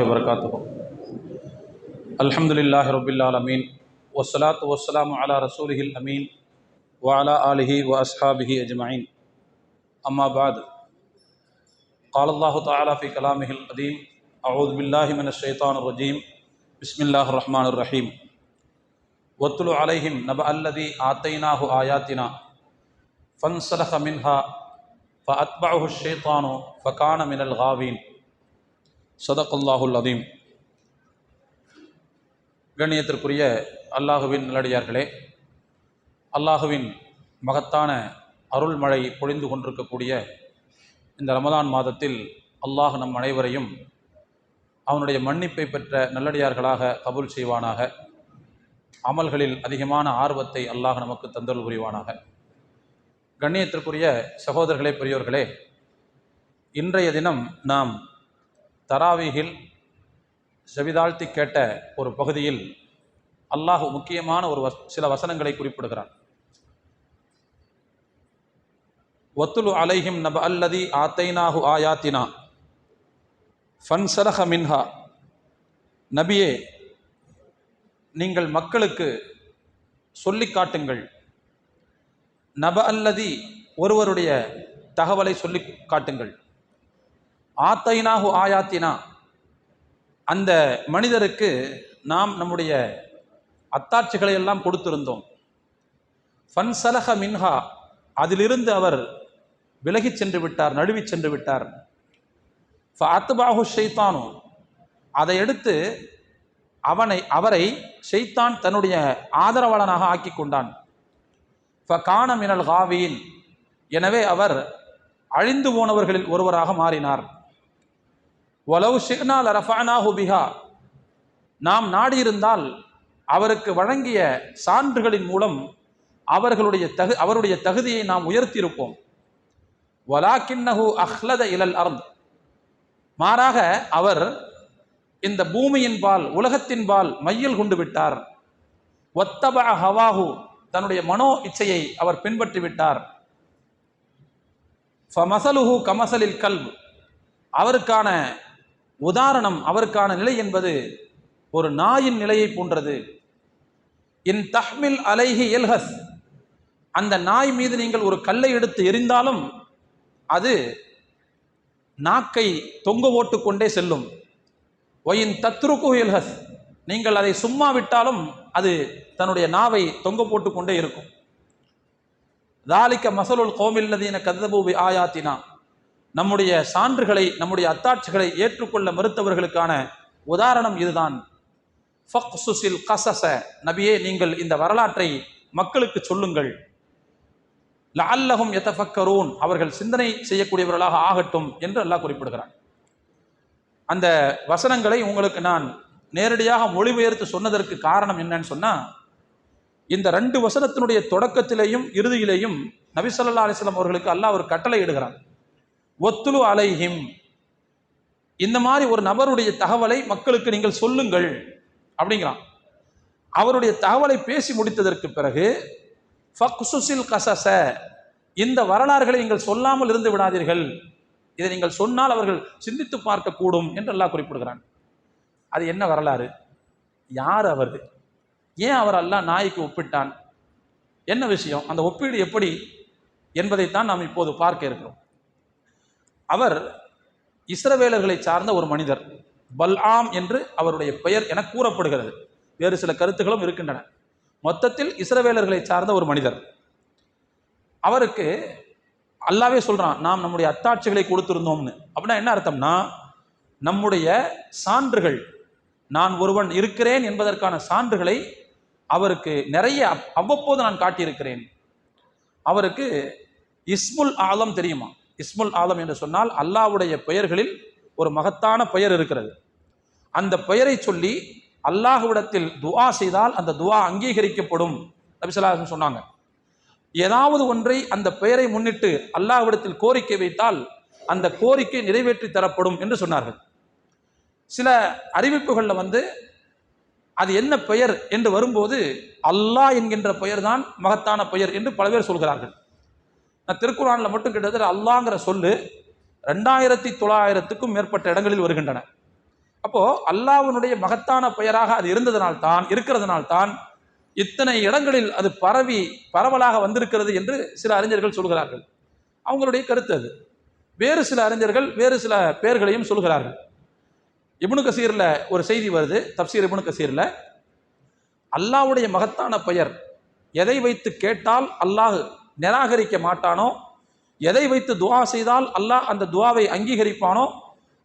وبرکاتہ۔ الحمد للہ رب العالمین وسلاۃ وسلم علیٰ رسول الامین وعلی علیہ و اصحاب اجمعین۔ اما بعد، قال اللہ تعالیٰ فی کلام القدیم، اعوذ باللہ من الشیطان الرجیم، بسم اللہ الرحمن الرحیم۔ وطل علیہم نب الدی آتیناہ آیاتنا، فانسلخ منہا فاتبعه الشیطان فکان من الغاوین۔ சதகுல்லாஹுல் அதீம் கண்ணியத்திற்குரிய அல்லாஹுவின் நல்லடியார்களே அல்லாஹுவின் மகத்தான அருள்மழை பொழிந்து கொண்டிருக்கக்கூடிய இந்த ரமதான் மாதத்தில் அல்லாஹ் நம் அனைவரையும் அவனுடைய மன்னிப்பை பெற்ற நல்லடியார்களாக கபூல் செய்வானாக. அமல்களில் அதிகமான ஆர்வத்தை அல்லாஹ் நமக்கு தந்தல் புரிவானாக. கண்ணியத்திற்குரிய சகோதரர்களே பெரியோர்களே இன்றைய தினம் நாம் தராவீகில் செவிதாழ்த்தி கேட்ட ஒரு பகுதியில் அல்லாஹ் முக்கியமான ஒரு சில வசனங்களை குறிப்பிடுகிறான். ஒத்துலு அலைஹிம் நப அல்லதி ஆத்தைனாஹு ஆயாத்தினா ஃபன்சலஹ மின்ஹா. நபியே நீங்கள் மக்களுக்கு சொல்லி காட்டுங்கள். நப அல்லதி ஒருவருடைய தகவலை சொல்லி காட்டுங்கள். ஆத்தைனாஹு ஆயாத்தினா. அந்த மனிதருக்கு நாம் நம்முடைய அத்தாட்சிகளை எல்லாம் கொடுத்திருந்தோம். ஃபன்சலஹ மின்ஹா அதிலிருந்து அவர் விலகிச் சென்று விட்டார் நழுவிச் சென்று விட்டார். அத்துபாஹு ஷைத்தானு அதை எடுத்து அவனை அவரை ஷெய்தான் தன்னுடைய ஆதரவாளனாக ஆக்கி கொண்டான். கான மினல் ஹாவியின் எனவே அவர் அழிந்து போனவர்களில் ஒருவராக மாறினார். ஒலவு ஷிக்னால் ரஃபானாஹு பிஹா. நாம் நாடியிருந்தால் அவருக்கு வழங்கிய சான்றுகளின் மூலம் அவர்களுடைய தகு அவருடைய தகுதியை நாம் உயர்த்தியிருப்போம். வலாக்கின்னஹு அஹ்லத இலல் அர்த். மாறாக அவர் இந்த பூமியின் பால் உலகத்தின் பால் மையல் கொண்டு விட்டார். ஒத்தப ஹவாஹு. தன்னுடைய மனோ இச்சையை அவர் பின்பற்றி விட்டார். ஃபமசலுஹு கமசலில் கல்வு அவருக்கான உதாரணம் அவருக்கான நிலை என்பது ஒரு நாயின் நிலையை போன்றது. இன் தஹ்மில் அலைஹி எல்ஹஸ். அந்த நாய் மீது நீங்கள் ஒரு கல்லை எடுத்து எரிந்தாலும் அது நாக்கை தொங்க ஓட்டு கொண்டே செல்லும். ஒயின் தத்ருக்கு எல்ஹஸ். நீங்கள் அதை சும்மா விட்டாலும் அது தன்னுடைய நாவை தொங்க போட்டு கொண்டே இருக்கும். தாலிக்க மசலுல் கோமில்லதீன கதபூபி ஆயாத்தினா. நம்முடைய சான்றுகளை நம்முடைய அத்தாட்சிகளை ஏற்றுக்கொள்ள மறுத்தவர்களுக்கான உதாரணம் இதுதான். ஃபக்சுசில் கசச. நபியே நீங்கள் இந்த வரலாற்றை மக்களுக்கு சொல்லுங்கள். லஅல்லஹும் எத்தஃபக்கரூன் அவர்கள் சிந்தனை செய்யக்கூடியவர்களாக ஆகட்டும் என்று அல்லாஹ் குறிப்பிடுகிறான். அந்த வசனங்களை உங்களுக்கு நான் நேரடியாக மொழிபெயர்த்து சொன்னதற்கு காரணம் என்னன்னு சொன்னால் இந்த ரெண்டு வசனத்தினுடைய தொடக்கத்திலேயும் இறுதியிலேயும் நபிசல்லா அலிஸ்லாம் அவர்களுக்கு அல்லாஹ் ஒரு கட்டளை இடுகிறான். ஒத்துலு அலைஹிம். இந்த மாதிரி ஒரு நபருடைய தகவலை மக்களுக்கு நீங்கள் சொல்லுங்கள் அப்படிங்கிறான். அவருடைய தகவலை பேசி முடித்ததற்கு பிறகு ஃபக்சுசில் கசச. இந்த வரலாறுகளை நீங்கள் சொல்லாமல் இருந்து விடாதீர்கள். இதை நீங்கள் சொன்னால் அவர்கள் சிந்தித்து பார்க்கக்கூடும் என்று அல்லாஹ் குறிப்பிடுகிறான். அது என்ன வரலாறு? யார் அவர்? ஏன் அவர் அல்லாஹ் நாய்க்கு ஒப்பிட்டான்? என்ன விஷயம்? அந்த ஒப்பீடு எப்படி என்பதைத்தான் நாம் இப்போது பார்க்க இருக்கிறோம். அவர் இஸ்ரவேலர்களை சார்ந்த ஒரு மனிதர். பல்ஆம் என்று அவருடைய பெயர் என கூறப்படுகிறது. வேறு சில கருத்துக்களும் இருக்கின்றன. மொத்தத்தில் இஸ்ரவேலர்களை சார்ந்த ஒரு மனிதர். அவருக்கு அல்லாவே சொல்கிறான் நாம் நம்முடைய அத்தாட்சிகளை கொடுத்திருந்தோம்னு. அப்படின்னா என்ன அர்த்தம்னா நம்முடைய சான்றுகள் நான் ஒருவன் இருக்கிறேன் என்பதற்கான சான்றுகளை அவருக்கு நிறைய அவ்வப்போது நான் காட்டியிருக்கிறேன். அவருக்கு இஸ்முல் ஆலம் தெரியுமா? இஸ்முல் ஆலம் என்று சொன்னால் அல்லாவுடைய பெயர்களில் ஒரு மகத்தான பெயர் இருக்கிறது. அந்த பெயரை சொல்லி அல்லாஹுவிடத்தில் துவா செய்தால் அந்த துவா அங்கீகரிக்கப்படும். நபிசல்லாஹன் சொன்னாங்க. ஏதாவது ஒன்றை அந்த பெயரை முன்னிட்டு அல்லாஹ்விடத்தில் கோரிக்கை வைத்தால் அந்த கோரிக்கை நிறைவேற்றி தரப்படும் என்று சொன்னார்கள். சில அறிவிப்புகளில் வந்து அது என்ன பெயர் என்று வரும்போது அல்லாஹ் என்கின்ற பெயர் தான் மகத்தான பெயர் என்று பல பேர் சொல்கிறார்கள். நான் திருக்குறானில் மட்டும் கிட்டத்தட்ட அல்லாங்கிற சொல்லு ரெண்டாயிரத்தி தொள்ளாயிரத்துக்கும் மேற்பட்ட இடங்களில் வருகின்றன. அப்போ அல்லாஹ்வினுடைய மகத்தான பெயராக அது இருந்ததனால்தான் இருக்கிறதுனால்தான் இத்தனை இடங்களில் அது பரவி பரவலாக வந்திருக்கிறது என்று சில அறிஞர்கள் சொல்கிறார்கள். அவங்களுடைய கருத்து அது. வேறு சில அறிஞர்கள் வேறு சில பெயர்களையும் சொல்கிறார்கள். இபுனு கசீரில் ஒரு செய்தி வருது தப்சீர் இபுனு கசீரில். அல்லாஹ்வுடைய மகத்தான பெயர் எதை வைத்து கேட்டால் அல்லாஹ் நிராகரிக்க மாட்டானோ? எதை வைத்து துவா செய்தால் அல்லாஹ் அந்த துவாவை அங்கீகரிப்பானோ?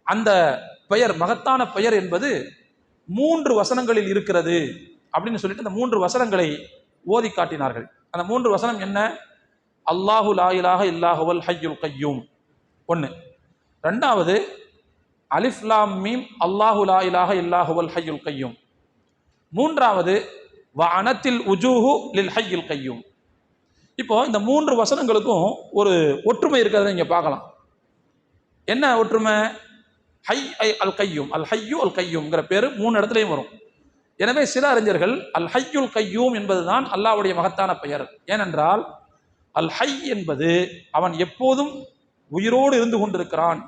அந்த பெயர் மகத்தான பெயர் என்பது மூன்று வசனங்களில் இருக்கிறது அப்படின்னு சொல்லிட்டு அந்த மூன்று வசனங்களை ஓதி காட்டினார்கள். அந்த மூன்று வசனம் என்ன? அல்லாஹு லாயிலாக இல்லாஹுவல் ஹையுல் கையூம். ஒன்று ரெண்டாவது அலிஃப்லாம் மீம் அல்லாஹு லாயிலாக இல்லாஹுவல் ஹையுல் கையூம். மூன்றாவது வ அனத்தில் உஜூஹு லில் ஹையுல் கையூம். இப்போ இந்த மூன்று வசனங்களுக்கும் ஒரு ஒற்றுமை இருக்கிறத நீங்கள் பார்க்கலாம். என்ன ஒற்றுமை? ஹை ஐ அல் கையும். அல் ஹையு அல் கையும்ங்கிற பேர் மூணு இடத்துலையும் வரும். எனவே சில அறிஞர்கள் அல் ஹையுல் கையூம் என்பதுதான் அல்லாஹ்வுடைய மகத்தான பெயர். ஏனென்றால் அல் ஹை என்பது அவன் எப்போதும் உயிரோடு இருந்து கொண்டிருக்கிறான்.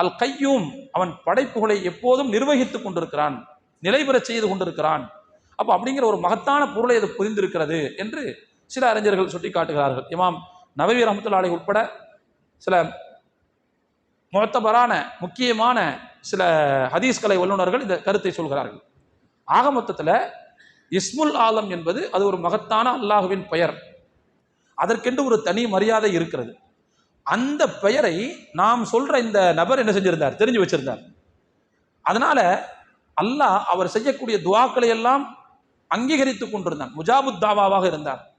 அல் கையூம் அவன் படைப்புகளை எப்போதும் நிர்வகித்துக் கொண்டிருக்கிறான். நிலைபெறச் செய்து கொண்டிருக்கிறான். அப்போ அப்படிங்கிற ஒரு மகத்தான பொருளை அது புரிந்திருக்கிறது என்று சில அறிஞர்கள் சுட்டி காட்டுகிறார்கள் இமாம் நவவி ரஹமத்துல்லாஹி உட்பட சில முகத்தபரான முக்கியமான சில ஹதீஸ்கலை வல்லுநர்கள் இந்த கருத்தை சொல்கிறார்கள். ஆக மொத்தத்தில் இஸ்முல் ஆலம் என்பது அது ஒரு மகத்தான அல்லாஹுவின் பெயர். அதற்கென்று ஒரு தனி மரியாதை இருக்கிறது. அந்த பெயரை நாம் சொல்ற இந்த நபர் என்ன செஞ்சிருந்தார்? தெரிஞ்சு வச்சிருந்தார். அதனால அல்லாஹ் அவர் செய்யக்கூடிய துவாக்களை எல்லாம் அங்கீகரித்துக் கொண்டிருந்தான். முஜாபுத் தாவாவாக இருந்தார்.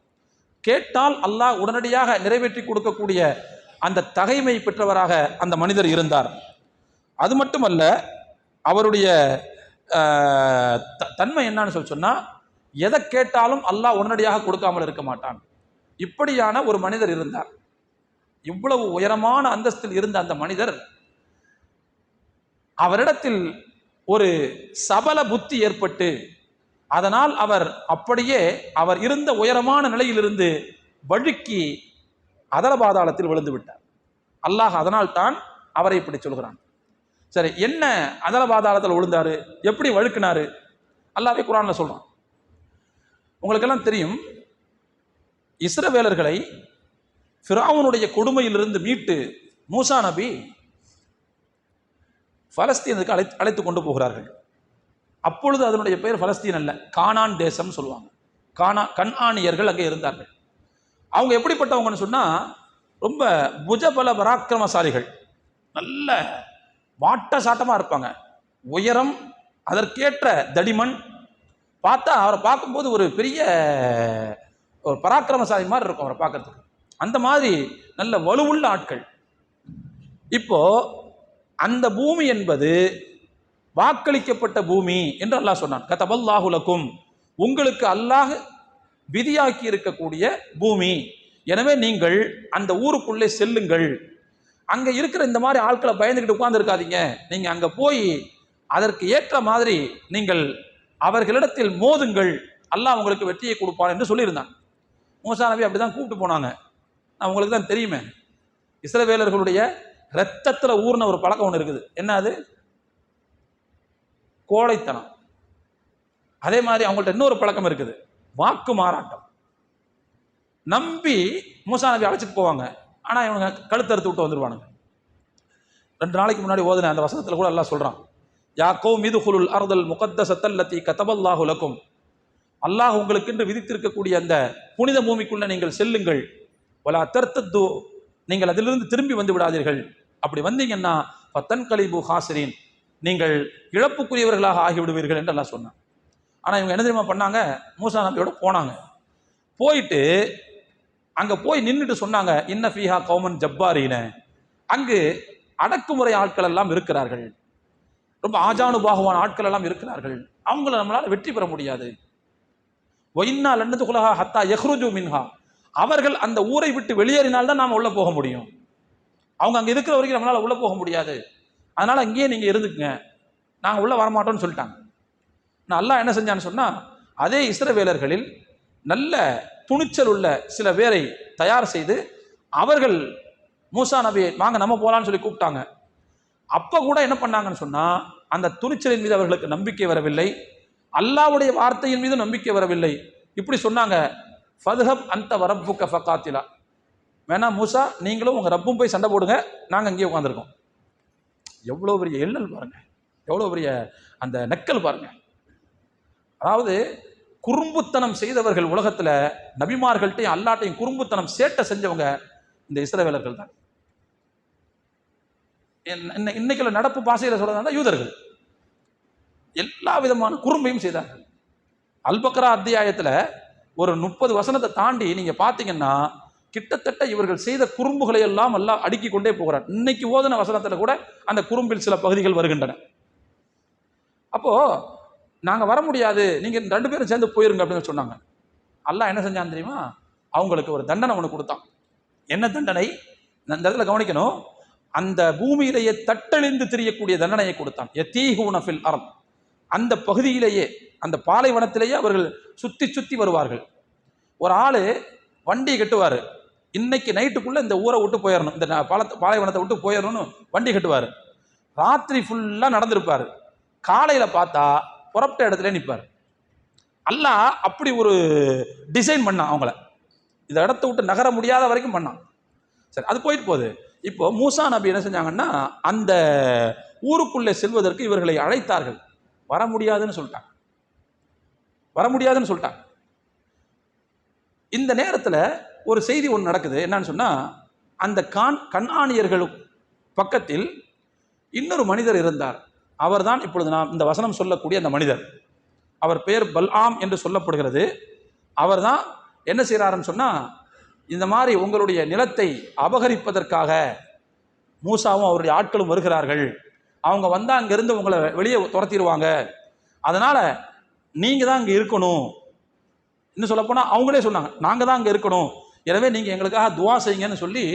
கேட்டால் அல்லாஹ் உடனடியாக நிறைவேற்றி கொடுக்கக்கூடிய அந்த தகைமை பெற்றவராக அந்த மனிதர் இருந்தார். அது மட்டுமல்ல அவருடைய த- தன்மை என்னன்னு சொல்லி சொன்னால் எதை கேட்டாலும் அல்லாஹ் உடனடியாக கொடுக்காமல் இருக்க மாட்டான். இப்படியான ஒரு மனிதர் இருந்தார். இவ்வளவு உயரமான அந்தஸ்தில் இருந்த அந்த மனிதர் அவரிடத்தில் ஒரு சபல புத்தி ஏற்பட்டு அதனால் அவர் அப்படியே அவர் இருந்த உயரமான நிலையிலிருந்து வழுக்கி அதல பாதாளத்தில் விழுந்து விட்டார். அல்லாஹ் அதனால் தான் அவரை இப்படி சொல்கிறான். சரி என்ன அதல பாதாளத்தில் விழுந்தாரு? எப்படி வழுக்கினாரு? அல்லாவே குரான்ல சொல்றான். உங்களுக்கெல்லாம் தெரியும் இஸ்ரவேலர்களை ஃபிரௌனுடைய கொடுமையிலிருந்து மீட்டு மூசா நபி பலஸ்தீனுக்கு அழைத்து அழைத்து கொண்டு போகிறார்கள். அப்பொழுது அதனுடைய பெயர் பலஸ்தீன் அல்ல கானான் தேசம் சொல்லுவாங்க. கானா கண்ஆணியர்கள் அங்கே இருந்தார்கள். அவங்க எப்படிப்பட்டவங்கன்னு சொன்னால் ரொம்ப புஜபல பராக்கிரமசாலிகள். நல்ல வாட்ட சாட்டமாக இருப்பாங்க. உயரம் அதற்கேற்ற தடிமன். பார்த்தா அவரை பார்க்கும்போது ஒரு பெரிய ஒரு பராக்கிரமசாலி மாதிரி இருக்கும் அவரை பார்க்கறதுக்கு. அந்த மாதிரி நல்ல வலுவுள்ள ஆட்கள். இப்போ அந்த பூமி என்பது வாக்களிக்கப்பட்ட பூமி என்று அல்லாஹ் சொன்னான். கதபல்லாஹுலக்கும் உங்களுக்கு அல்லாஹ் விதியாக்கி இருக்கக்கூடிய பூமி. எனவே நீங்கள் அந்த ஊருக்குள்ளே செல்லுங்கள். அங்கே இருக்கிற இந்த மாதிரி ஆட்களை பயந்துக்கிட்டு உட்காந்துருக்காதீங்க நீங்கள் அங்கே போய் அதற்கு ஏற்ற மாதிரி நீங்கள் அவர்களிடத்தில் மோதுங்கள். அல்லாஹ் உங்களுக்கு வெற்றியை கொடுப்பான் என்று சொல்லியிருந்தான். மூசா நபி அப்படிதான் கூப்பிட்டு போனாங்க. நான் உங்களுக்கு தான் தெரியுமே. இஸ்ரவேலர்களுடைய ரத்தத்தில் ஊர்ன ஒரு பழக்கம் ஒன்று இருக்குது. என்ன அது? கோழைத்தனம். அதே மாதிரி அவங்கள்ட்ட இன்னொரு பழக்கம் இருக்குது. வாக்கு மாறாட்டம். நம்பி மூசா நபி அழைச்சிட்டு போவாங்க. ஆனால் இவங்க கழுத்தறுத்து விட்டு வந்துடுவானுங்க ரெண்டு நாளைக்கு முன்னாடி ஓதுன அந்த வசனத்தில் கூட எல்லாம் சொல்கிறான் யாக்கோ மீது அறுதல் முகத்த முகத்தசத்தல்லத்தி கதபல்லாஹு லக்கும். அல்லாஹ் உங்களுக்கென்று விதித்திருக்கக்கூடிய அந்த புனித பூமிக்குள்ளே நீங்கள் செல்லுங்கள். வலா தர்த்தத்து நீங்கள் அதிலிருந்து திரும்பி வந்து விடாதீர்கள். அப்படி வந்தீங்கன்னா பத்தன் கலிபு நீங்கள் இழப்புக்குரியவர்களாக ஆகிவிடுவீர்கள் என்று எல்லாம் சொன்னான். ஆனால் இவங்க என்ன தெரியுமா பண்ணாங்க? மூசா நபியோட போனாங்க. போயிட்டு அங்கே போய் நின்றுட்டு சொன்னாங்க இன்ன ஃபீஹா கௌமன் ஜப்பாரின. அங்கு அடக்குமுறை ஆட்கள் எல்லாம் இருக்கிறார்கள். ரொம்ப ஆஜானுபாகுவான ஆட்கள் எல்லாம் இருக்கிறார்கள். அவங்கள நம்மளால் வெற்றி பெற முடியாது. ஒயின்னா லண்டது குலஹா ஹத்தா யஹ்ருஜு மின்ஹா. அவர்கள் அந்த ஊரை விட்டு வெளியேறினால் தான் உள்ளே போக முடியும். அவங்க அங்கே இருக்கிற வரைக்கும் நம்மளால் உள்ளே போக முடியாது. அதனால் அங்கேயே நீங்கள் இருந்துக்குங்க. நாங்கள் உள்ளே வரமாட்டோம்னு சொல்லிட்டாங்க. நான் அல்லாஹ் என்ன செஞ்சான்னு சொன்னால் அதே இஸ்ரவேலர்களில் நல்ல துணிச்சல் உள்ள சில பேரை தயார் செய்து அவர்கள் மூசா நபியை வாங்க நம்ம போகலான்னு சொல்லி கூப்பிட்டாங்க. அப்போ கூட என்ன பண்ணாங்கன்னு சொன்னால் அந்த துணிச்சலின் மீது அவர்களுக்கு நம்பிக்கை வரவில்லை. அல்லாஹ்வுடைய வார்த்தையின் மீது நம்பிக்கை வரவில்லை. இப்படி சொன்னாங்க ஃபதுஹப் அந்த வரப்புக்க ஃபகாத்திலா. வேணா மூசா நீங்களும் உங்கள் ரப்பும் போய் சண்டை போடுங்க. நாங்கள் அங்கேயே உட்காந்துருக்கோம் எவ்வளோ பெரிய எண்ணல் பாருங்கள் எவ்வளோ பெரிய அந்த நக்கல் பாருங்க. அதாவது குறும்புத்தனம் செய்தவர்கள் உலகத்தில் நபிமார்கள்ட்டையும் அல்லாட்டையும் குறும்புத்தனம் சேட்டை செஞ்சவங்க இந்த இஸ்ரவேலர்கள் தான். இன்ன- இன்னைக்குள்ள நடப்பு பாசையில் சொல்றதா யூதர்கள். எல்லா விதமான குறும்பையும் செய்தார்கள். அல்பக்ரா அத்தியாயத்தில் ஒரு முப்பது வசனத்தை தாண்டி நீங்க பாத்தீங்கன்னா கிட்டத்தட்ட இவர்கள் செய்த குறும்புகளை எல்லாம் எல்லாம் அடுக்கி கொண்டே போகிறார் இன்னைக்கு ஓதன வசனத்தில் கூட அந்த குறும்பில் சில பகுதிகள் வருகின்றன. அப்போ நாங்கள் வர முடியாது நீங்கள் ரெண்டு பேரும் சேர்ந்து போயிருங்க அப்படின்னு சொன்னாங்க. அல்லாஹ் என்ன செஞ்சான் தெரியுமா? அவங்களுக்கு ஒரு தண்டனை ஒன்று கொடுத்தான். என்ன தண்டனை? இந்த இடத்துல கவனிக்கணும். அந்த பூமியிலேயே தட்டழிந்து திரியக்கூடிய தண்டனையை கொடுத்தான். எத்தீஹூனஃபில் அறம் அந்த பகுதியிலேயே அந்த பாலைவனத்திலேயே அவர்கள் சுற்றி சுற்றி வருவார்கள். ஒரு ஆள் வண்டி கட்டுவார். இன்னைக்கு நைட்டுக்குள்ள இந்த ஊரை விட்டு போயிடணும் இந்த பாலத்தை பாலைவனத்தை விட்டு போயிடணும்னு வண்டி கட்டுவார். ராத்திரி ஃபுல்லாக நடந்திருப்பார். காலையில் பார்த்தா புறப்பட்ட இடத்துல நிற்பார் அல்லா அப்படி ஒரு டிசைன் பண்ணான் அவங்கள. இந்த இடத்த விட்டு நகர முடியாத வரைக்கும் பண்ணான். சரி அது போயிட்டு போகுது. இப்போ மூசா நபி என்ன செஞ்சாங்கன்னா அந்த ஊருக்குள்ளே செல்வதற்கு இவர்களை அழைத்தார்கள். வர முடியாதுன்னு சொல்லிட்டாங்க. வர முடியாதுன்னு சொல்லிட்டாங்க. இந்த நேரத்தில் ஒரு செய்தி ஒன்று நடக்குது. என்னன்னு சொன்னால் அந்த கான் கண்ணாணியர்களும் பக்கத்தில் இன்னொரு மனிதர் இருந்தார். அவர்தான் இப்பொழுது நாம் இந்த வசனம் சொல்லக்கூடிய அந்த மனிதர். அவர் பெயர் பல்ஆம் என்று சொல்லப்படுகிறது. அவர்தான் என்ன செய்கிறாருன்னு சொன்னால் இந்த மாதிரி உங்களுடைய நிலத்தை அபகரிப்பதற்காக மூசாவும் அவருடைய ஆட்களும் வருகிறார்கள். அவங்க வந்தால் அங்கேருந்து உங்களை வெளியே துரத்திடுவாங்க. அதனால் நீங்கள் தான் இங்கே இருக்கணும். இன்னும் சொல்லப்போனால் அவங்களே சொன்னாங்க நாங்கள் தான் அங்கே இருக்கணும். எனவே நீங்கள் எங்களுக்காக துவா செய்யுங்கன்னு சொல்லி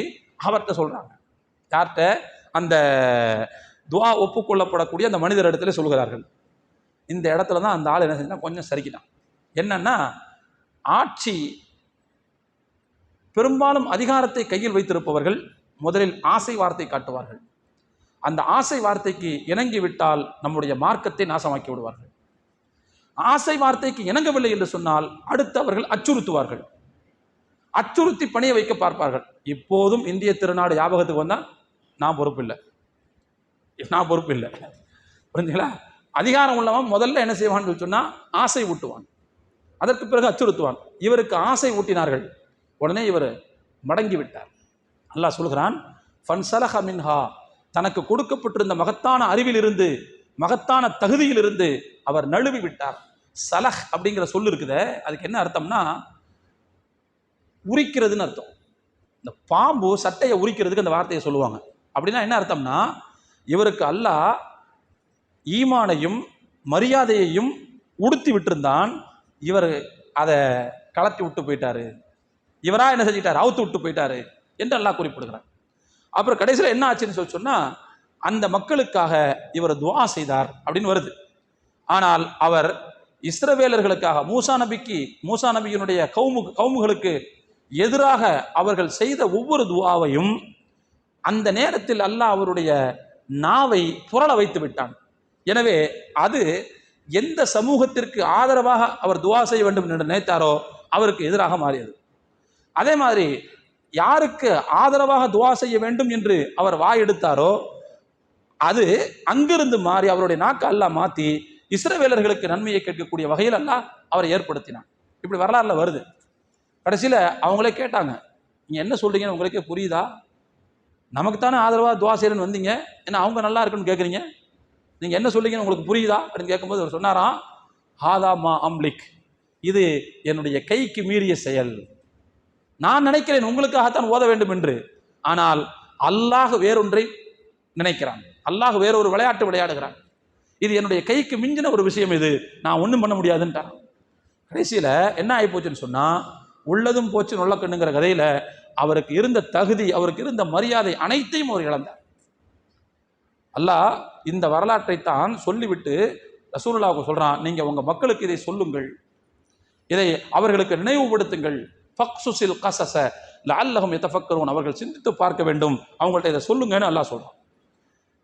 அவர்கிட்ட சொல்கிறாங்க யார்கிட்ட? அந்த துவா ஒப்புக்கொள்ளப்படக்கூடிய அந்த மனிதர் இடத்துல சொல்கிறார்கள். இந்த இடத்துல தான் அந்த ஆள் என்ன செஞ்சால் கொஞ்சம் சரிக்கிட்டான் என்னன்னா ஆட்சி பெரும்பாலும் அதிகாரத்தை கையில் வைத்திருப்பவர்கள் முதலில் ஆசை வார்த்தை காட்டுவார்கள். அந்த ஆசை வார்த்தைக்கு இணங்கி விட்டால் நம்முடைய மார்க்கத்தை நாசமாக்கி விடுவார்கள். ஆசை வார்த்தைக்கு இணங்கவில்லை என்று சொன்னால் அடுத்து அவர்கள் அச்சுறுத்துவார்கள். அச்சுறுத்தி பணியை வைக்க பார்ப்பார்கள். இப்போதும் இந்திய திருநாடு ஞாபகத்துக்கு வந்தால் நான் பொறுப்பு இல்லை நான் பொறுப்பு இல்லை புரிஞ்சுங்களா? அதிகாரம் உள்ளவன் முதல்ல என்ன செய்வான்னு சொன்னால் ஆசை ஊட்டுவான். அதற்கு பிறகு அச்சுறுத்துவான். இவருக்கு ஆசை ஊட்டினார்கள். உடனே இவர் மடங்கி விட்டார் அல்லாஹ் சொல்கிறான் ஃபன்சலஹ மின்ஹா. தனக்கு கொடுக்கப்பட்டிருந்த மகத்தான அறிவிலிருந்து மகத்தான தகுதியிலிருந்து அவர் நழுவி விட்டார் சலஹ் அப்படிங்கிற சொல் இருக்குதே. அதுக்கு என்ன அர்த்தம்னா உரிக்கிறதுன்னு அர்த்தம். இந்த பாம்பு சட்டையை உரிக்கிறதுக்கு அந்த வார்த்தையை சொல்லுவாங்க. அப்படின்னா என்ன அர்த்தம்னா இவருக்கு அல்லாஹ் ஈமானையும் மரியாதையையும் உடுத்தி விட்டிருந்தான். இவர் அதை கலத்தி விட்டு போயிட்டாரு. இவரா என்ன செஞ்சிட்டாரு? அவுத்து விட்டு போயிட்டாரு என்று எல்லாம் குறிப்பிடுகிறார். அப்புறம் கடைசியில் என்ன ஆச்சுன்னு சொல்லி சொன்னால் அந்த மக்களுக்காக இவர் துவா செய்தார் அப்படின்னு வருது. ஆனால் அவர் இஸ்ரவேலர்களுக்காக மூசா நபிக்கு மூசா நபியினுடைய கவுமு கவுமுகளுக்கு எதிராக அவர்கள் செய்த ஒவ்வொரு துவாவையும் அந்த நேரத்தில் அல்லாஹ் அவருடைய நாவை புரள வைத்து விட்டான். எனவே அது எந்த சமூகத்திற்கு ஆதரவாக அவர் துவா செய்ய வேண்டும் என்று நினைத்தாரோ அவருக்கு எதிராக மாறியது. அதே மாதிரி யாருக்கு ஆதரவாக துவா செய்ய வேண்டும் என்று அவர் வாய் எடுத்தாரோ அது அங்கிருந்து மாறி அவருடைய நாக்கு அல்லாஹ் மாற்றி இஸ்ரவேலர்களுக்கு நன்மையை கேட்கக்கூடிய வகையில் அல்லாஹ் அவரை ஏற்படுத்தினான். இப்படி வரலாறுல வருது. கடைசியில் அவங்களே கேட்டாங்க நீங்கள் என்ன சொல்கிறீங்கன்னு உங்களுக்கே புரியுதா? நமக்கு தானே ஆதரவாக துவா வந்தீங்க ஏன்னா அவங்க நல்லா இருக்குன்னு கேட்குறீங்க நீங்கள் என்ன சொல்கிறீங்கன்னு உங்களுக்கு புரியுதா? அப்படின்னு கேட்கும்போது அவர் சொன்னாராம் ஹாதா மா அம்லிக் இது என்னுடைய கைக்கு மீறிய செயல். நான் நினைக்கிறேன் உங்களுக்காகத்தான் ஓத வேண்டும் என்று. ஆனால் அல்லாஹ் வேறொன்றை நினைக்கிறான். அல்லாஹ் வேறொரு விளையாட்டு விளையாடுகிறான். இது என்னுடைய கைக்கு மிஞ்சின ஒரு விஷயம் இது. நான் ஒன்றும் பண்ண முடியாதுன்ட்டான் கடைசியில் என்ன ஆகி போச்சுன்னு சொன்னால் உள்ளதும் போச்சு நொல்லக்கண்ணுங்கிற கதையில் அவருக்கு இருந்த தகுதி அவருக்கு இருந்த மரியாதை அனைத்தையும் அவர் இழந்தார். அல்லாஹ் இந்த வரலாற்றை தான் சொல்லிவிட்டு ரசூலுல்லாவுக்கு சொல்றான் நீங்க உங்க மக்களுக்கு இதை சொல்லுங்கள். இதை அவர்களுக்கு நினைவுபடுத்துங்கள். ஃபக்சுசில் கசச லஅல்லஹும் யதஃபக்கரூன். அவர்கள் சிந்தித்து பார்க்க வேண்டும். அவங்கள்ட்ட இதை சொல்லுங்கன்னு அல்லாஹ் சொல்றான்.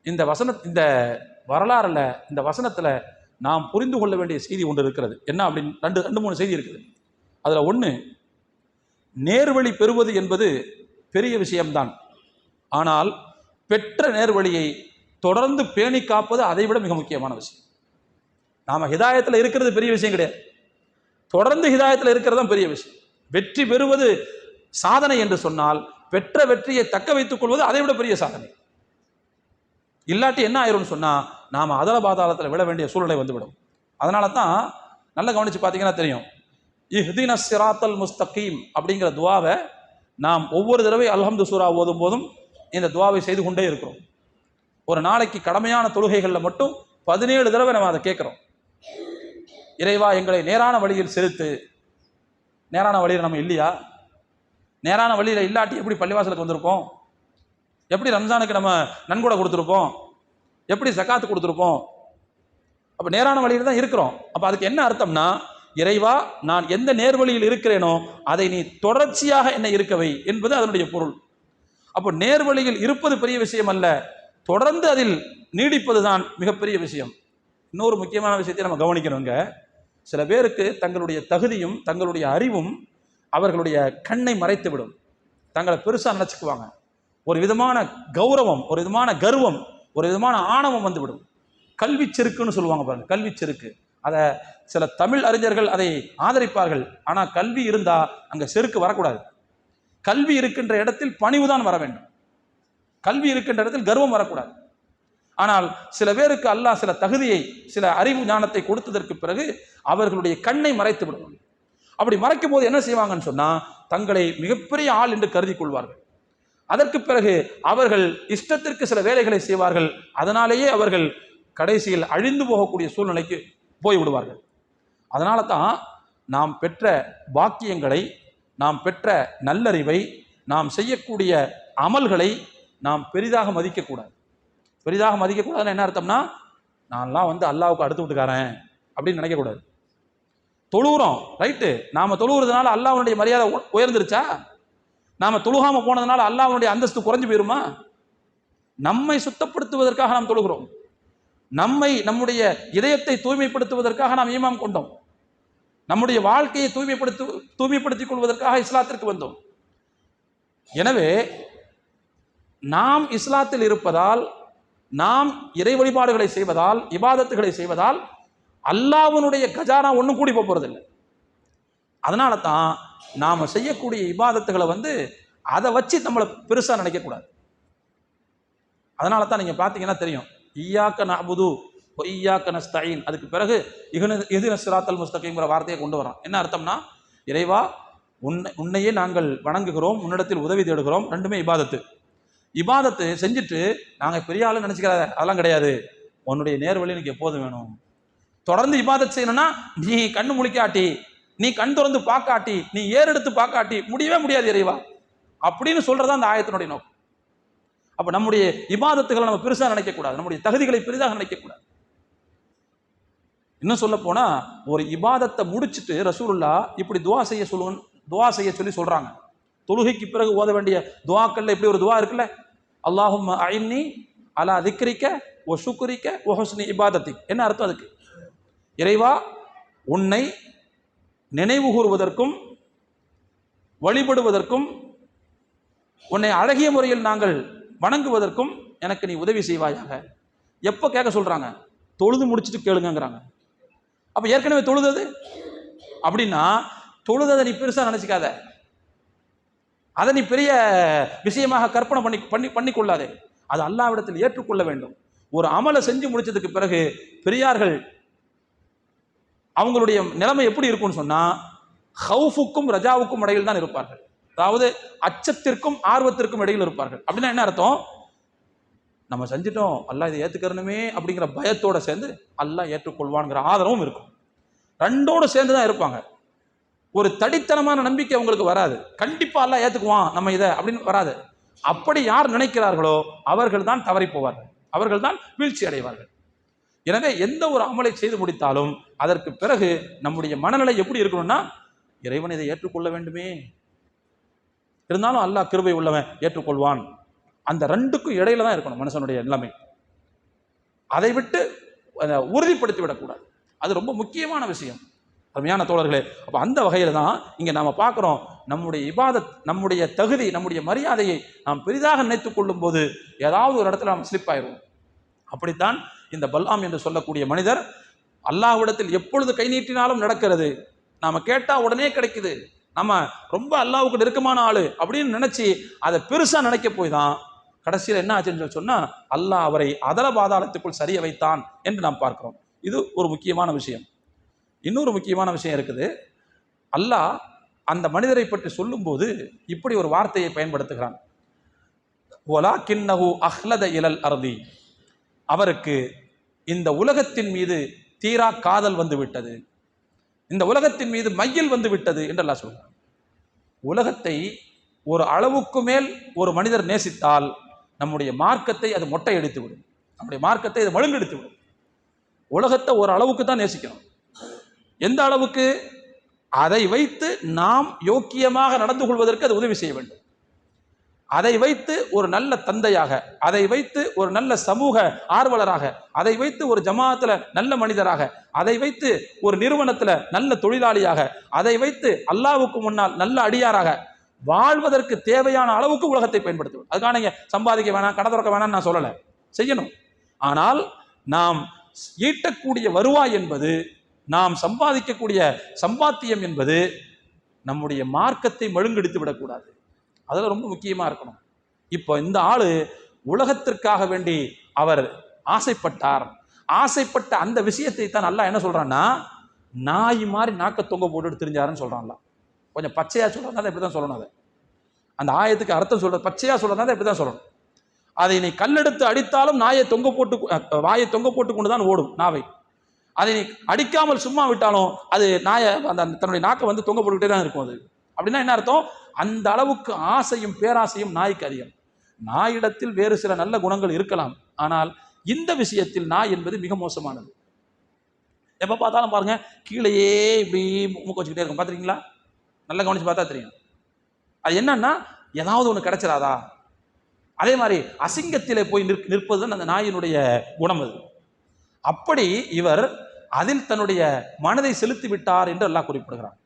இந்த வசன இந்த வரலாறுல இந்த வசனத்துல நாம் புரிந்து கொள்ள வேண்டிய செய்தி ஒன்று இருக்கிறது. என்ன அப்படின்னு ரெண்டு ரெண்டு மூணு செய்தி இருக்குது. அதுல ஒன்று நேர்வழி பெறுவது என்பது பெரிய விஷயம்தான். ஆனால் பெற்ற நேர்வழியை தொடர்ந்து பேணி காப்பது அதை விட மிக முக்கியமான விஷயம். நாம் ஹிதாயத்தில் இருக்கிறது பெரிய விஷயம் கிடையாது. தொடர்ந்து ஹிதாயத்தில் இருக்கிறது தான் பெரிய விஷயம். வெற்றி பெறுவது சாதனை என்று சொன்னால் பெற்ற வெற்றியை தக்க வைத்துக் கொள்வது அதை விட பெரிய சாதனை. இல்லாட்டி என்ன ஆயிரும்னு சொன்னால் நாம் அதல பாதாளத்தில் விட வேண்டிய சூழ்நிலை வந்துவிடும். அதனால தான் நல்லா கவனிச்சு பார்த்தீங்கன்னா தெரியும். இஹ்தின சிராத்தல் முஸ்தகீம் அப்படிங்கிற துவாவை நாம் ஒவ்வொரு தடவை அல்ஹம்து சூரா ஓதும் போதும் இந்த துவாவை செய்து கொண்டே இருக்கிறோம். ஒரு நாளைக்கு கடமையான தொழுகைகளில் மட்டும் பதினேழு தடவை நம்ம அதை கேட்குறோம். இறைவா எங்களை நேரான வழியில் செலுத்து. நேரான வழியில் நம்ம இல்லையா? நேரான வழியில் இல்லாட்டி எப்படி பள்ளிவாசலுக்கு வந்திருப்போம்? எப்படி ரம்ஜானுக்கு நம்ம நன்கொடை கொடுத்துருப்போம்? எப்படி சக்காத்து கொடுத்துருப்போம்? அப்போ நேரான வழியில் தான் இருக்கிறோம். அப்போ அதுக்கு என்ன அர்த்தம்னா இறைவா நான் எந்த நேர்வழியில் இருக்கிறேனோ அதை நீ தொடர்ச்சியாக என்னை இருக்கவை என்பது அதனுடைய பொருள். அப்போ நேர்வழியில் இருப்பது பெரிய விஷயம் அல்ல தொடர்ந்து அதில் நீடிப்பது தான் மிகப்பெரிய விஷயம். இன்னொரு முக்கியமான விஷயத்தை நம்ம கவனிக்கணுங்க. சில பேருக்கு தங்களுடைய தகுதியும் தங்களுடைய அறிவும் அவர்களுடைய கண்ணை மறைத்து விடும் தங்களை பெருசாக நினச்சிக்குவாங்க. ஒரு விதமான கௌரவம் ஒரு விதமான கர்வம் ஒரு விதமான ஆணவம் வந்துவிடும். கல்வி செருக்குன்னு சொல்லுவாங்க பாருங்கள் கல்வி செருக்கு. அதை சில தமிழ் அறிஞர்கள் அதை ஆதரிப்பார்கள். ஆனால் கல்வி இருந்தால் அங்கே செருக்கு வரக்கூடாது. கல்வி இருக்கின்ற இடத்தில் பணிவுதான் வர வேண்டும். கல்வி இருக்கின்ற இடத்தில் கர்வம் வரக்கூடாது. ஆனால் சில பேருக்கு அல்லாஹ் சில தகுதியை சில அறிவு ஞானத்தை கொடுத்ததற்கு பிறகு அவர்களுடைய கண்ணை மறைத்து விடுவாங்க அப்படி மறைக்கும் போது என்ன செய்வாங்கன்னு சொன்னால் தங்களை மிகப்பெரிய ஆள் என்று கருதி கொள்வார்கள். அதற்கு பிறகு அவர்கள் இஷ்டத்திற்கு சில வேலைகளை செய்வார்கள். அதனாலேயே அவர்கள் கடைசியில் அழிந்து போகக்கூடிய சூழ்நிலைக்கு போய் விடுவார்கள் அதனால தான் நாம் பெற்ற பாக்கியங்களை நாம் பெற்ற நல்லறிவை நாம் செய்யக்கூடிய அமல்களை நாம் பெரிதாக மதிக்கக்கூடாது. பெரிதாக மதிக்கக்கூடாதுன்னு என்ன அர்த்தம்னா நான்லாம் வந்து அல்லாவுக்கு அடுத்து விட்டுக்காரன் அப்படின்னு நினைக்கக்கூடாது. தொழுகிறோம் ரைட்டு நாம் தொழுகிறதுனால அல்லாவுடைய மரியாதை உயர்ந்துருச்சா? நாம் தொழுகாமல் போனதுனால அல்லாவுடைய அந்தஸ்து குறைஞ்சு போயிருமா? நம்மை சுத்தப்படுத்துவதற்காக நாம் தொழுகிறோம். நம்மை நம்முடைய இதயத்தை தூய்மைப்படுத்துவதற்காக நாம் ஈமாம் கொண்டோம். நம்முடைய வாழ்க்கையை தூய்மைப்படுத்து தூய்மைப்படுத்திக் கொள்வதற்காக இஸ்லாத்திற்கு வந்தோம். எனவே நாம் இஸ்லாத்தில் இருப்பதால் நாம் இறை வழிபாடுகளை செய்வதால் இபாதத்துகளை செய்வதால் அல்லாவுனுடைய கஜானா ஒன்றும் கூடி போக போறதில்லை. அதனால தான் நாம் செய்யக்கூடிய இபாதத்துகளை வந்து அதை வச்சு நம்மளை பெருசாக நினைக்கக்கூடாது. அதனால தான் நீங்கள் பார்த்தீங்கன்னா தெரியும் ஈயாக்க நபுது ஈயாக்க நஸ்தீன் அதுக்கு பிறகு இகன எதிர சிராத்தல் முஸ்தகிங்கிற வார்த்தையை கொண்டு வரோம் என்ன அர்த்தம்னா இறைவா உன்னை உன்னையே நாங்கள் வணங்குகிறோம் உன்னிடத்தில் உதவி தேடுகிறோம் ரெண்டுமே இபாதத்து. இபாதத்து செஞ்சுட்டு நாங்கள் பெரிய ஆளும் நினச்சிக்கிறாத அதெல்லாம் கிடையாது. உன்னுடைய நேர்வழி எனக்கு எப்போதும் வேணும். தொடர்ந்து இபாதத் செய்யணும்னா நீ கண்ணு முழிக்காட்டி நீ கண் திறந்து பார்க்காட்டி நீ ஏறெடுத்து பார்க்காட்டி முடியவே முடியாது இறைவா. அப்படின்னு சொல்றதா அந்த ஆயத்தினுடைய நோக்கம். அப்ப நம்முடைய இபாதத்துகளை நம்ம பெருசாக நினைக்கக்கூடாது. நம்முடைய தகுதிகளை பெரிதாக நினைக்கக்கூடாது. இன்னும் சொல்ல போனா ஒரு இபாதத்தை முடிச்சிட்டு ரசூலுல்லா இப்படி துவா செய்ய சொல்லுவோம் துவா செய்ய சொல்லி சொல்றாங்க. தொழுகைக்கு பிறகு ஓத வேண்டிய துவாக்கள்ல இப்படி ஒரு துவா இருக்குல்ல? அல்லாஹும் ஐன்னி அலா திக்ரிக்க ஓ சுக்ரிக்க ஓ ஹுஸ்னி இபாதத்தி என்ன அர்த்தம் அதுக்கு? இறைவா உன்னை நினைவு கூறுவதற்கும் வழிபடுவதற்கும் உன்னை அழகிய முறையில் நாங்கள் வணங்குவதற்கும் எனக்கு நீ உதவி செய்வாயாக. எப்போ கேட்க சொல்கிறாங்க தொழுது முடிச்சுட்டு கேளுங்கங்கிறாங்க. அப்போ ஏற்கனவே தொழுதது? அப்படின்னா தொழுததை நீ பெருசாக நினச்சிக்காத. அதை நீ பெரிய விஷயமாக கற்பனை பண்ணி பண்ணி பண்ணி கொள்ளாதே அது அல்லாவிடத்தில் ஏற்றுக்கொள்ள வேண்டும். ஒரு அமலை செஞ்சு முடிச்சதுக்கு பிறகு பெரியார்கள் அவங்களுடைய நிலைமை எப்படி இருக்கும்னு சொன்னால் ஹவுஃபுக்கும் ரஜாவுக்கும் இடையில் தான் இருப்பார்கள். அதாவது அச்சத்திற்கும் ஆர்வத்திற்கும் இடையில் இருப்பார்கள். அப்படின்னா என்ன அர்த்தம்? நம்ம செஞ்சிட்டோம் அல்லாஹ் இதை ஏற்றுக்கிறணுமே அப்படிங்கிற பயத்தோட சேர்ந்து அல்லாஹ் ஏற்றுக்கொள்வான்ங்கிற ஆதரவும் இருக்கும். ரெண்டோடு சேர்ந்து தான் இருப்பாங்க. ஒரு தடித்தனமான நம்பிக்கை அவங்களுக்கு வராது. கண்டிப்பாக எல்லாம் ஏற்றுக்குவான் நம்ம இதை அப்படின்னு வராது. அப்படி யார் நினைக்கிறார்களோ அவர்கள் தான் தவறி போவார்கள். அவர்கள் தான் வீழ்ச்சி அடைவார்கள். எனவே எந்த ஒரு அமலை செய்து முடித்தாலும் அதற்கு பிறகு நம்முடைய மனநிலை எப்படி இருக்கணும்னா இறைவன் இதை ஏற்றுக்கொள்ள வேண்டுமே. இருந்தாலும் அல்லாஹ் கிருபை உள்ளவன் ஏற்றுக்கொள்வான். அந்த ரெண்டுக்கும் இடையில தான் இருக்கணும் மனுஷனுடைய எல்லாமே அதை விட்டு உறுதிப்படுத்தி விடக்கூடாது. அது ரொம்ப முக்கியமான விஷயம். அருமையான தோழர்களே அப்போ அந்த வகையில் தான் இங்கே நாம் பார்க்குறோம் நம்முடைய இபாதத் நம்முடைய தகுதி நம்முடைய மரியாதையை நாம் பெரிதாக நினைத்து கொள்ளும் போது ஏதாவது ஒரு இடத்துல நாம் ஸ்லிப் ஆயிடுவோம். அப்படித்தான் இந்த பல்லாம் என்று சொல்லக்கூடிய மனிதர் அல்லாஹ்விடத்தில் எப்பொழுது கை நீட்டினாலும் நடக்கிறது? நாம் கேட்டால் உடனே கிடைக்குது. நம்ம ரொம்ப அல்லாவுக்கு நெருக்கமான ஆளு அப்படின்னு நினைச்சு அதை பெருசா நினைக்க போய் தான் கடைசியில் என்ன ஆச்சுன்னு சொல்லி சொன்னா அல்லாஹ் அவரை அதல பாதாளத்துக்குள் சரிய வைத்தான் என்று நாம் பார்க்கிறோம். இது ஒரு முக்கியமான விஷயம். இன்னொரு முக்கியமான விஷயம் இருக்குது. அல்லாஹ் அந்த மனிதரை பற்றி சொல்லும்போது இப்படி ஒரு வார்த்தையை பயன்படுத்துகிறான். ஒலா கிண்ணஹு அஹ்லத இலல் அருதி. அவருக்கு இந்த உலகத்தின் மீது தீரா காதல் வந்து விட்டது. இந்த உலகத்தின் மீது மையில் வந்து விட்டது என்று அல்லாஹ் சொல்றான். உலகத்தை ஒரு அளவுக்கு மேல் ஒரு மனிதர் நேசித்தால் நம்முடைய மார்க்கத்தை அது மொட்டை அடித்து விடும். நம்முடைய மார்க்கத்தை அது மழுங்கெடுத்து விடும். உலகத்தை ஒரு அளவுக்கு தான் நேசிக்கணும். எந்த அளவுக்கு? அதை வைத்து நாம் யோக்கியமாக நடந்து கொள்வதற்கு அது உதவி செய்ய வேண்டும். அதை வைத்து ஒரு நல்ல தந்தையாக அதை வைத்து ஒரு நல்ல சமூக ஆர்வலராக அதை வைத்து ஒரு ஜமாத்தில் நல்ல மனிதராக அதை வைத்து ஒரு நிறுவனத்தில் நல்ல தொழிலாளியாக அதை வைத்து அல்லாவுக்கு முன்னால் நல்ல அடியாராக வாழ்வதற்கு தேவையான அளவுக்கு உலகத்தை பயன்படுத்துவோம். அதுக்காக நீங்கள் சம்பாதிக்க வேணாம் கடை திறக்க வேணாம்னு நான் சொல்லலை. செய்யணும். ஆனால் நாம் ஈட்டக்கூடிய வருவாய் என்பது நாம் சம்பாதிக்கக்கூடிய சம்பாத்தியம் என்பது நம்முடைய மார்க்கத்தை மழுங்கெடுத்து விடக்கூடாது. அதில் ரொம்ப முக்கியமாக இருக்கணும். இப்போ இந்த ஆள் உலகத்திற்காக வேண்டி அவர் ஆசைப்பட்டார். ஆசைப்பட்ட அந்த விஷயத்தை தான் நல்லா என்ன சொல்கிறான்னா நாய் மாதிரி நாக்க தொங்க போட்டுட்டு தெரிஞ்சாருன்னு சொல்றான்ல. கொஞ்சம் பச்சையாக சொல்கிறதுனால இப்படி தான் சொல்லணும் அதை. அந்த ஆயத்துக்கு அர்த்தம் சொல்கிறது பச்சையாக சொல்கிறதுனால இப்படி தான் சொல்லணும். அதை நீ கல்லெடுத்து அடித்தாலும் நாயை தொங்க போட்டு வாயை தொங்க போட்டு கொண்டு தான் ஓடும் நாவை. அதை நீ அடிக்காமல் சும்மா விட்டாலும் அது நாயை அந்த அந்த தன்னுடைய நாக்கை வந்து தொங்க போட்டுக்கிட்டே தான் இருக்கும் அது. அப்படின்னா என்ன அர்த்தம்? அந்த அளவுக்கு ஆசையும் பேராசையும் நாய்க்கு அதிகம். நாயிடத்தில் வேறு சில நல்ல குணங்கள் இருக்கலாம். ஆனால் இந்த விஷயத்தில் நாய் என்பது மிக மோசமானது. எப்போ பார்த்தாலும் பாருங்க கீழேயே இப்படி மூக்க வச்சுக்கிட்டே இருக்கும். பார்த்துருக்கீங்களா? நல்லா கவனிச்சு பார்த்தா தெரியும். அது என்னன்னா ஏதாவது ஒன்று கிடைச்சிடாதா அதே மாதிரி அசிங்கத்திலே போய் நிற் நிற்பது அந்த நாயினுடைய குணம் அது. அப்படி இவர் அதில் தன்னுடைய மனதை செலுத்தி விட்டார் என்று எல்லாம் குறிப்பிடுகிறார்.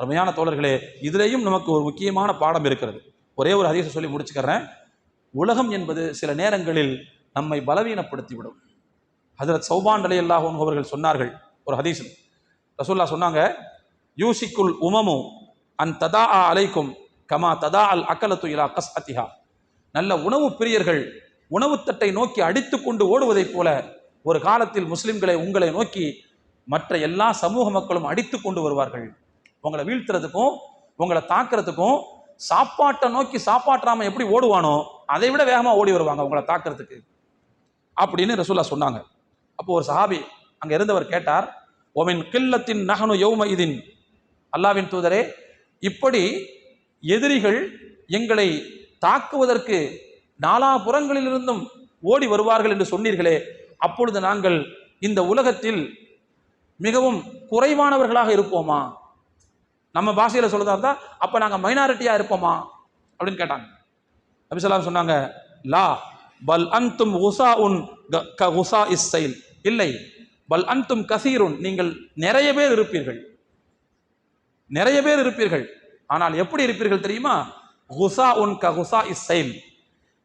அருமையான தோழர்களே இதுலேயும் நமக்கு ஒரு முக்கியமான பாடம் இருக்கிறது. ஒரே ஒரு ஹதீஸை சொல்லி முடிச்சுக்கிறேன். உலகம் என்பது சில நேரங்களில் நம்மை பலவீனப்படுத்தி விடும் ஹசரத் சௌபான் அலி அவர்கள் சொன்னார்கள் ஒரு ஹதீஸில். ரசூல்லா சொன்னாங்க யூசிக்குல் உமமு அன் ததா அலைக்கும் கமா ததா அல் அக்கலத்து இலா கஸ் அத்திஹா நல்ல உணவு பிரியர்கள் உணவுத்தட்டை நோக்கி அடித்துக்கொண்டு ஓடுவதைப் போல ஒரு காலத்தில் முஸ்லிம்களை உங்களை நோக்கி மற்ற எல்லா சமூக மக்களும் அடித்து கொண்டு வருவார்கள். உங்களை வீழ்த்துறதுக்கும் உங்களை தாக்குறதுக்கும் சாப்பாட்டை நோக்கி சாப்பாற்றாம எப்படி ஓடுவானோ அதை விட வேகமாக ஓடி வருவாங்க உங்களை தாக்குறதுக்கு. அப்படின்னு ரசூல்லா சொன்னாங்க. அப்போ ஒரு சஹாபி அங்கே இருந்தவர் கேட்டார் ஓமின் கில்லத்தின் நகனு யௌம இதின் அல்லாவின் தூதரே இப்படி எதிரிகள் எங்களை தாக்குவதற்கு நாலாபுறங்களிலிருந்தும் ஓடி வருவார்கள் என்று சொன்னீர்களே அப்பொழுது நாங்கள் இந்த உலகத்தில் மிகவும் குறைவானவர்களாக இருப்போமா? நம்ம பாஷையில் சொல்றதா இருந்தால் அப்போ நாங்கள் மைனாரிட்டியாக இருப்போமா? அப்படின்னு கேட்டாங்க. நபிசல்லாம் சொன்னாங்க லா பல் அன்தும் உசா உன் க உசா இஸ்ஸைல் இல்லை பல் அன்தும் கசீருன் நீங்கள் நிறைய பேர் இருப்பீர்கள். நிறைய பேர் இருப்பீர்கள். ஆனால் எப்படி இருப்பீர்கள் தெரியுமா? ஹுசா உன் க ஹுசா இஸ்ஸைல்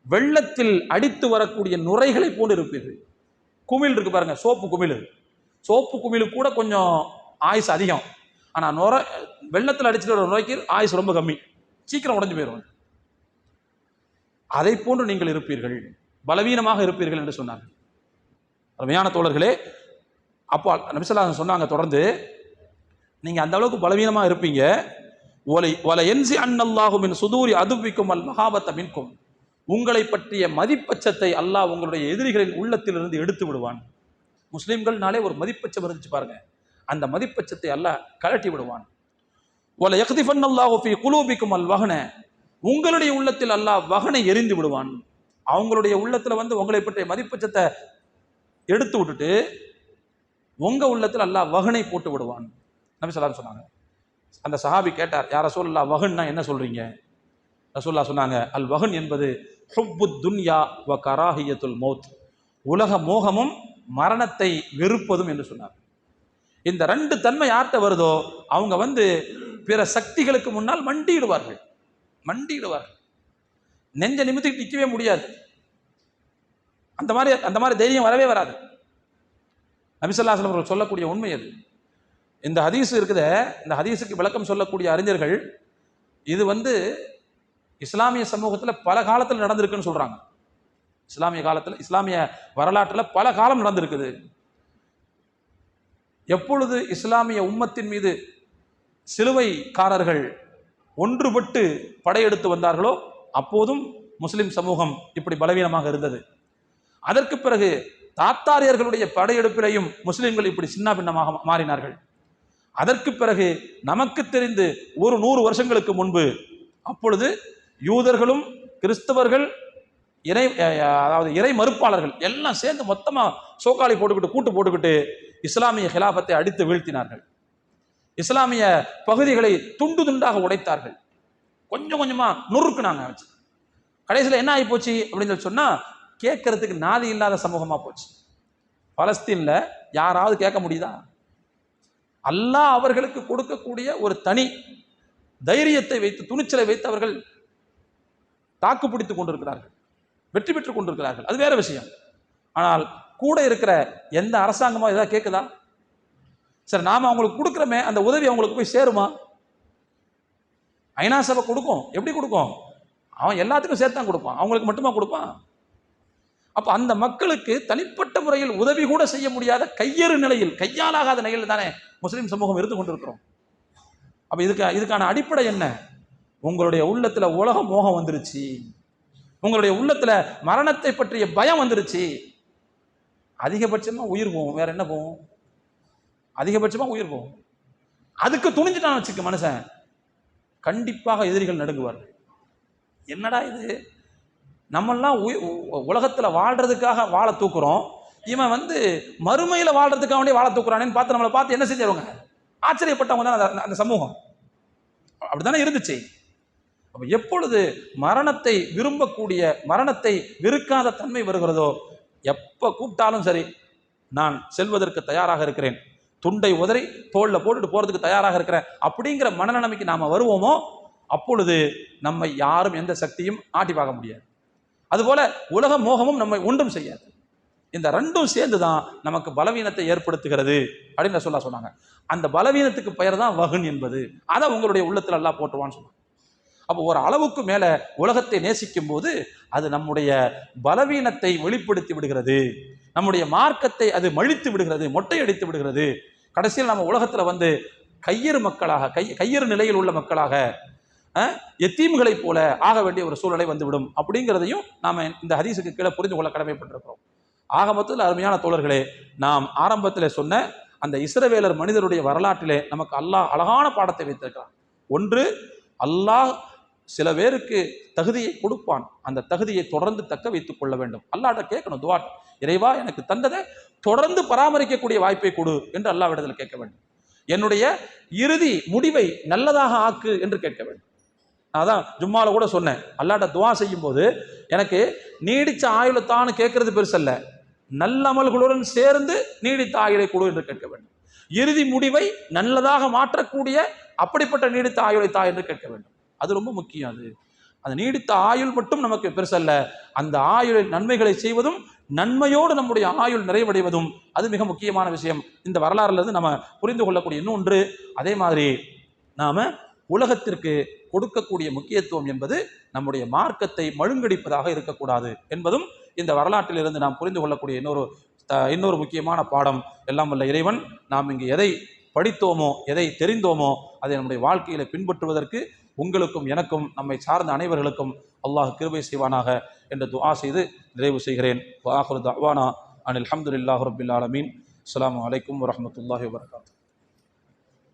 வெள்ளத்தில் அடித்து வரக்கூடிய நுரைகளை போன்று இருப்பீர்கள். குமிழ் இருக்கு பாருங்க சோப்பு குமிழ். சோப்பு குமிழ் கூட கொஞ்சம் ஆயுசு அதிகம். ஆனால் நுரை வெள்ளத்தில் அடிச்சுட்டு வர நோய்க்கு ஆயுசு ரொம்ப கம்மி. சீக்கிரம் உடஞ்சு போயிடும் அதை போன்று நீங்கள் இருப்பீர்கள். பலவீனமாக இருப்பீர்கள் என்று சொன்னாங்க அருமையான தோழர்களே அப்போ நபிசல்லா சொன்னாங்க தொடர்ந்து நீங்கள் அந்த அளவுக்கு பலவீனமாக இருப்பீங்க. ஒலை ஒலை என்சி என் சுதூரி அதுவிக்கும் அல் மகாபத்த மின்கும். உங்களை பற்றிய மதிப்பச்சத்தை அல்லாஹ் உங்களுடைய எதிரிகளின் உள்ளத்திலிருந்து எடுத்து விடுவான். முஸ்லீம்கள்னாலே ஒரு மதிப்பச்சம் இருந்துச்சு பாருங்கள் அந்த மதிப்பச்சத்தை அல்லாஹ் கழட்டி விடுவான். ஒல யக்திஃபன் அல்லாஹு ஃபி குலூபிக்கும் அல் வகன உங்களுடைய உள்ளத்தில் அல்லாஹ் வகனை எரிந்து விடுவான். அவங்களுடைய உள்ளத்தில் வந்து உங்களை பற்றிய மதிப்பச்சத்தை எடுத்து விட்டுட்டு உங்க உள்ளத்தில் அல்லாஹ் வகனை போட்டு விடுவான். நபி ஸல்லல்லாஹு சொன்னாங்க. அந்த சஹாபி கேட்டார் யார் ரசூல்லா வகன்னா என்ன சொல்றீங்க? ரசூல்லா சொன்னாங்க அல் வகன் என்பது ஹுப்பு துன்யா வ கராஹியத்துல் மௌத். உலக மோகமும் மரணத்தை வெறுப்பதும் என்று சொன்னார். இந்த ரெண்டு தன்மை யார்கிட்ட வருதோ அவங்க வந்து பிற சக்திகளுக்கு முன்னால் மண்டியிடுவார்கள். மண்டியிடுவார்கள். நெஞ்ச நிமித்துக்கு நிற்கவே முடியாது. அந்த மாதிரி அந்த மாதிரி தைரியம் வரவே வராது. நபிசல்லாஸ்லம் அவர்கள் சொல்லக்கூடிய உண்மை அது. இந்த ஹதீஸ் இருக்குதே. இந்த ஹதீஸுக்கு விளக்கம் சொல்லக்கூடிய அறிஞர்கள் இது வந்து இஸ்லாமிய சமூகத்தில் பல காலத்தில் நடந்திருக்குன்னு சொல்கிறாங்க இஸ்லாமிய காலத்தில் இஸ்லாமிய வரலாற்றில் பல காலம் நடந்திருக்குது. எப்பொழுது இஸ்லாமிய உம்மத்தின் மீது சிலுவைக்காரர்கள் ஒன்றுபட்டு படையெடுத்து வந்தார்களோ அப்போதும் முஸ்லிம் சமூகம் இப்படி பலவீனமாக இருந்தது. அதற்கு பிறகு தாத்தாரியர்களுடைய படையெடுப்பிலையும் முஸ்லிம்கள் இப்படி சின்ன பின்னமாக மாறினார்கள். அதற்கு பிறகு நமக்கு தெரிந்து ஒரு நூறு வருஷங்களுக்கு முன்பு அப்பொழுது யூதர்களும் கிறிஸ்தவர்கள் இறை அதாவது இறை மறுப்பாளர்கள் எல்லாம் சேர்ந்து மொத்தமாக சோக்காளி போட்டுக்கிட்டு கூட்டு போட்டுக்கிட்டு இஸ்லாமிய ஹிலாபத்தை அடித்து வீழ்த்தினார்கள். இஸ்லாமிய பகுதிகளை துண்டு துண்டாக உடைத்தார்கள். கொஞ்சம் கொஞ்சமா நொறுக்குனாங்க வச்சு கடைசியில் என்ன ஆகி போச்சு அப்படின்னு சொல்லி சொன்னா கேட்கறதுக்கு நாதி இல்லாத சமூகமா போச்சு. பலஸ்தீன்ல யாராவது கேட்க முடியுதா? அல்லாஹ் அவர்களுக்கு கொடுக்கக்கூடிய ஒரு தனி தைரியத்தை வைத்து துணிச்சலை வைத்து அவர்கள் தாக்கு பிடித்துக் கொண்டிருக்கிறார்கள். வெற்றி பெற்றுக் கொண்டிருக்கிறார்கள். அது வேற விஷயம். ஆனால் கூட இருக்கிற எந்த அரசாங்கமோ எதாவது கேட்குதா சரி நாம அவங்களுக்கு கொடுக்குறோமே அந்த உதவி அவங்களுக்கு போய் சேருமா? ஐநா சபை கொடுக்கும். எப்படி கொடுக்கும்? அவன் எல்லாத்துக்கும் சேர்த்து தான் கொடுப்பான். அவங்களுக்கு மட்டுமா கொடுப்பான்? அப்போ அந்த மக்களுக்கு தனிப்பட்ட முறையில் உதவி கூட செய்ய முடியாத கையறு நிலையில் கையாலாகாத நிலையில் தானே முஸ்லீம் சமூகம் இருந்து கொண்டிருக்கிறோம். அப்போ இதுக்கு இதுக்கான அடிப்படை என்ன? உங்களுடைய உள்ளத்தில் உலக மோகம் வந்துருச்சு. உங்களுடைய உள்ளத்தில் மரணத்தை பற்றிய பயம் வந்துருச்சு. அதிகபட்சமாக உயிர் போகும். வேற என்ன போகும்? அதிகபட்சமாக உயிர் போகும். அதுக்கு துணிஞ்சிட்டான் வச்சுக்க மனுஷன். கண்டிப்பாக எதிரிகள் நடுங்குவார் என்னடா இது? நம்மெல்லாம் உலகத்தில் உ- வாழ்றதுக்காக வாழ தூக்குறோம். இவன் வந்து மறுமையில் வாழ்றதுக்காக வேண்டிய வாழ தூக்குறானேன்னு பார்த்து நம்மளை பார்த்து என்ன செஞ்சவங்க ஆச்சரியப்பட்டவங்க தான் அந்த- அந்த சமூகம். அப்படித்தானே இருந்துச்சு. அப்போ எப்பொழுது மரணத்தை விரும்பக்கூடிய மரணத்தை வெறுக்காத தன்மை வருகிறதோ எப்போ கூப்பிட்டாலும் சரி நான் செல்வதற்கு தயாராக இருக்கிறேன். துண்டை உதறி தோளில் போட்டுட்டு போகிறதுக்கு தயாராக இருக்கிறேன். அப்படிங்கிற மனநிலைமைக்கு நாம் வருவோமோ அப்பொழுது நம்மை யாரும் எந்த சக்தியும் ஆட்டி பார்க்க முடியாது. அதுபோல உலக மோகமும் நம்மை ஒன்றும் செய்யாது. இந்த ரெண்டும் சேர்ந்து தான் நமக்கு பலவீனத்தை ஏற்படுத்துகிறது அப்படின்னு சொல்ல சொன்னாங்க. அந்த பலவீனத்துக்கு பெயர் தான் வகுன் என்பது. அதை உங்களுடைய உள்ளத்தில் எல்லாம் போட்டுவான்னு சொன்னாங்க அப்போ ஒரு அளவுக்கு மேலே உலகத்தை நேசிக்கும் போது அது நம்முடைய பலவீனத்தை வெளிப்படுத்தி விடுகிறது. நம்முடைய மார்க்கத்தை அது மழித்து விடுகிறது மொட்டையடித்து விடுகிறது. கடைசியில் நம்ம உலகத்தில் வந்து கையறு மக்களாக கை கையறு நிலையில் உள்ள மக்களாக எத்தீம்களைப் போல ஆக வேண்டிய ஒரு சூழ்நிலை வந்துவிடும் அப்படிங்கிறதையும் நாம் இந்த ஹதீஸுக்கு கீழே புரிந்து கொள்ள கடமைப்பட்டிருக்கிறோம். ஆக மொத்தத்தில் அருமையான தோழர்களே நாம் ஆரம்பத்தில் சொன்ன அந்த இஸ்ரவேலர் மனிதருடைய வரலாற்றிலே நமக்கு அல்லாஹ் அழகான பாடத்தை வைத்திருக்கிறான். ஒன்று அல்லாஹ் சில பேருக்கு தகுதியை கொடுப்பான். அந்த தகுதியை தொடர்ந்து தக்க வைத்துக் கொள்ள வேண்டும். அல்லாட்ட கேட்கணும் துவா. இறைவா எனக்கு தந்ததை தொடர்ந்து பராமரிக்கக்கூடிய வாய்ப்பை கொடு என்று அல்லாவிடத்தில் கேட்க வேண்டும். என்னுடைய இறுதி முடிவை நல்லதாக ஆக்கு என்று கேட்க வேண்டும். நான் அதான் ஜும்மாவில் கூட சொன்னேன். அல்லாட்ட துவா செய்யும் போது எனக்கு நீடிச்ச ஆயுளத்தான்னு கேட்கறது பெருசல்ல. நல்லமல்களுடன் சேர்ந்து நீடித்த ஆயுளை கொடு என்று கேட்க வேண்டும். இறுதி முடிவை நல்லதாக மாற்றக்கூடிய அப்படிப்பட்ட நீடித்த ஆயுளை தா என்று கேட்க வேண்டும். அது ரொம்ப முக்கியம் அது. அந்த நீடித்த ஆயுள் மட்டும் நமக்கு பெருசல்ல அந்த ஆயுளில் நன்மைகளை செய்வதும் நன்மையோடு நம்முடைய ஆயுள் நிறைவடைவதும் அது மிக முக்கியமான விஷயம். இந்த வரலாறுல இருந்து நம்ம புரிந்து கொள்ளக்கூடிய இன்னொன்று அதே மாதிரி நாம உலகத்திற்கு கொடுக்கக்கூடிய முக்கியத்துவம் என்பது நம்முடைய மார்க்கத்தை மழுங்கடிப்பதாக இருக்கக்கூடாது என்பதும் இந்த வரலாற்றிலிருந்து நாம் புரிந்து கொள்ளக்கூடிய இன்னொரு த- இன்னொரு முக்கியமான பாடம். எல்லாம் வல்ல இறைவன் நாம் இங்கு எதை படித்தோமோ எதை தெரிந்தோமோ அதை நம்முடைய வாழ்க்கையில பின்பற்றுவதற்கு உங்களுக்கும் எனக்கும் நம்மை சார்ந்த அனைவர்களுக்கும் அல்லாஹ் கிருபை செய்வானாக என்று துஆ செய்து நிறைவு செய்கிறேன். வாஹுரு தவானா அனில் அல்ஹம்துலில்லாஹி ரபில் ஆலமீன். அஸ்ஸலாமு அலைக்கும் வரஹ்மத்துல்லாஹி வரகாத்து